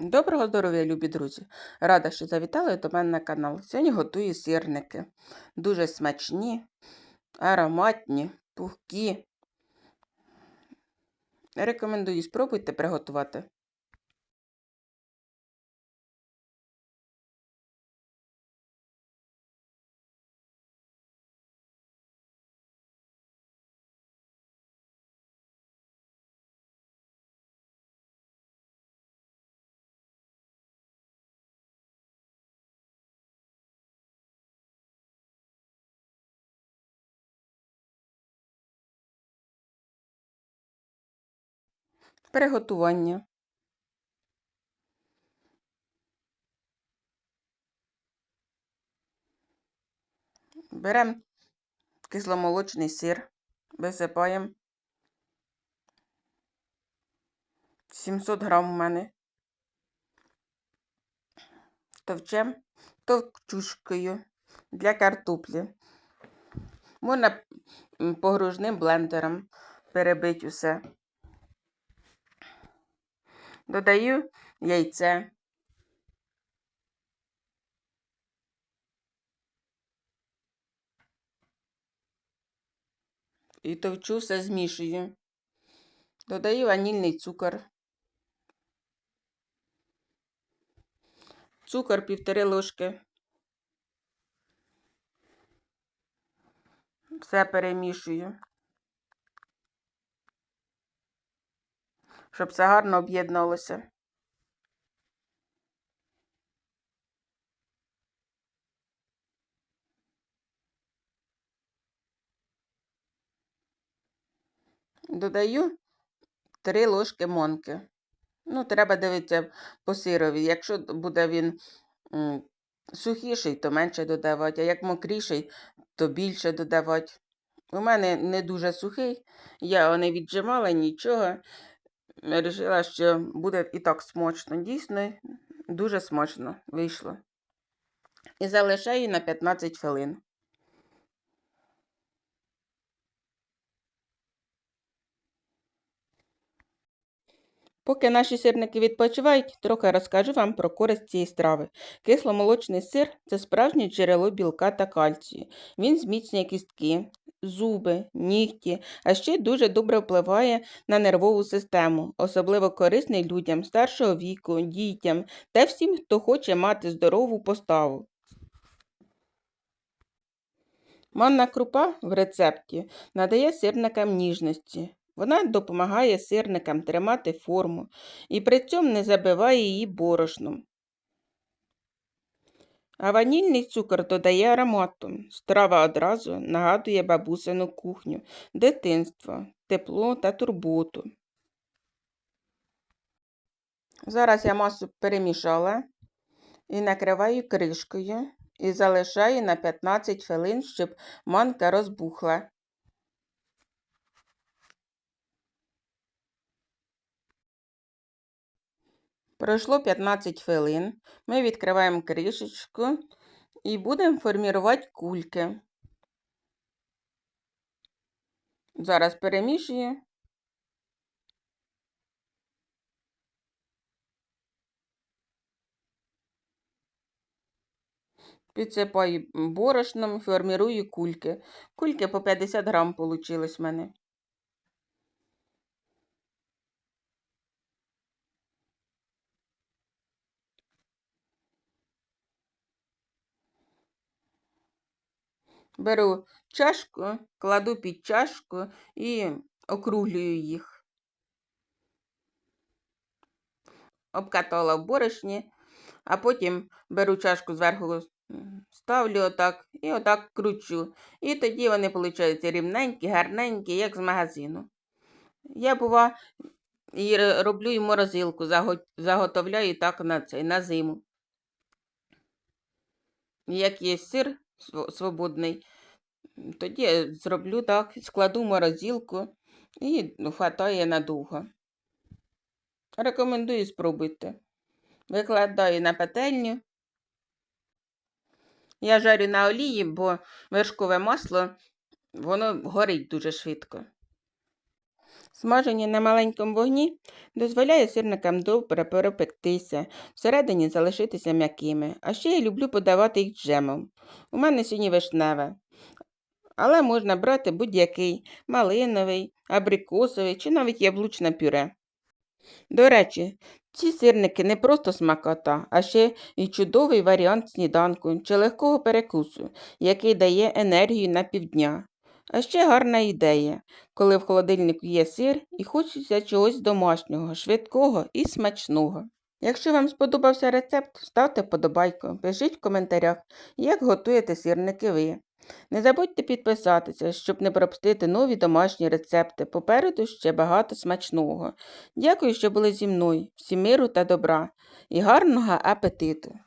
Доброго здоров'я, любі друзі! Рада, що завітали до мене на канал. Сьогодні готую сирники. Дуже смачні, ароматні, пухкі. Рекомендую спробуйте приготувати. Приготування. Беремо кисломолочний сир, висипаємо 700 грам у мене. Товчем товчушкою для картоплі. Можна погружним блендером перебити усе. Додаю яйце. І товчу все змішую. Додаю ванільний цукор. Цукор півтори ложки. Все перемішую. Щоб все гарно об'єдналося. Додаю 3 ложки монки. Ну, треба дивитися по сирові. Якщо буде він сухіший, то менше додавати, а як мокріший, то більше додавати. У мене не дуже сухий, я не віджимала нічого. Рішила, що буде і так смачно. Дійсно, дуже смачно вийшло. І залишаю на 15 хвилин. Поки наші сирники відпочивають, трохи розкажу вам про користь цієї страви. Кисломолочний сир це справжнє джерело білка та кальцію. Він зміцнює кістки, зуби, нігті, а ще дуже добре впливає на нервову систему, особливо корисний людям старшого віку, дітям та всім, хто хоче мати здорову поставу. Манна крупа в рецепті надає сирникам ніжності. Вона допомагає сирникам тримати форму і при цьому не забиває її борошном. А ванільний цукор додає аромату. Страва одразу нагадує бабусину кухню, дитинство, тепло та турботу. Зараз я масу перемішала і накриваю кришкою і залишаю на 15 хвилин, щоб манка розбухла. Пройшло 15 хвилин. Ми відкриваємо кришечку і будемо формувати кульки. Зараз перемішую. Підсипаю борошном, формірую кульки. Кульки по 50 грам вийшло в мене. Беру чашку, кладу під чашку і округлюю їх. Обкатала в борошні, а потім беру чашку зверху, ставлю отак і отак кручу. І тоді вони, виходять, рівненькі, гарненькі, як з магазину. Я, бува, і роблю і морозилку, заготовляю так на цей, на зиму. Як є сир свободний, тоді зроблю так, складу морозилку і хватає надовго. Рекомендую спробуйте. Викладаю на пательню. Я жарю на олії, бо вершкове масло, воно горить дуже швидко. Смаження на маленькому вогні дозволяє сирникам добре перепектися, всередині залишитися м'якими. А ще я люблю подавати їх джемом. У мене сьогодні вишневе. Але можна брати будь-який малиновий, абрикосовий чи навіть яблучне пюре. До речі, ці сирники не просто смакота, а ще й чудовий варіант сніданку чи легкого перекусу, який дає енергію на півдня. А ще гарна ідея, коли в холодильнику є сир і хочеться чогось домашнього, швидкого і смачного. Якщо вам сподобався рецепт, ставте вподобайку, пишіть в коментарях, як готуєте сирники ви. Не забудьте підписатися, щоб не пропустити нові домашні рецепти. Попереду ще багато смачного. Дякую, що були зі мною. Всім миру та добра і гарного апетиту!